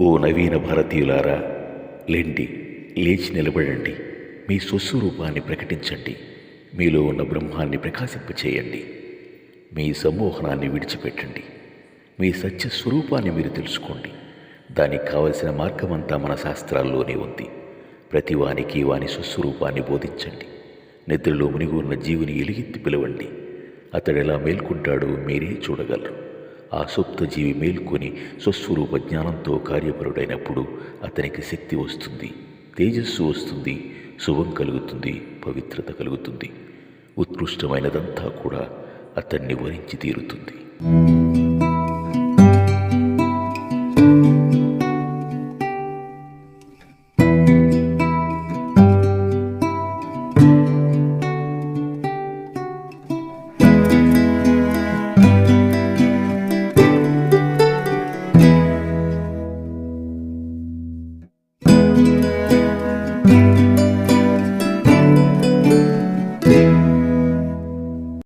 ఓ నవీన భారతీయులారా లేండి లేచి నిలబడండి. మీ స్వస్వరూపాన్ని ప్రకటించండి. మీలో ఉన్న బ్రహ్మాన్ని ప్రకాశింపచేయండి. మీ సమ్మోహనాన్ని విడిచిపెట్టండి. మీ సత్య స్వరూపాన్ని మీరు తెలుసుకోండి. దానికి కావలసిన మార్గమంతా మన శాస్త్రాల్లోనే ఉంది. ప్రతి వానికి వాని స్వస్వరూపాన్ని బోధించండి. నిద్రలో మునిగి ఉన్న జీవుని ఎలుగెత్తి పిలవండి. అతడెలా మేల్కొంటాడో మీరే చూడగలరు. ఆ సుప్త జీవి మేల్కొని స్వస్వరూప జ్ఞానంతో కార్యపరుడైనప్పుడు అతనికి శక్తి వస్తుంది తేజస్సు వస్తుంది శుభం కలుగుతుంది పవిత్రత కలుగుతుంది. ఉత్కృష్టమైనదంతా కూడా అతన్ని వరించి తీరుతుంది.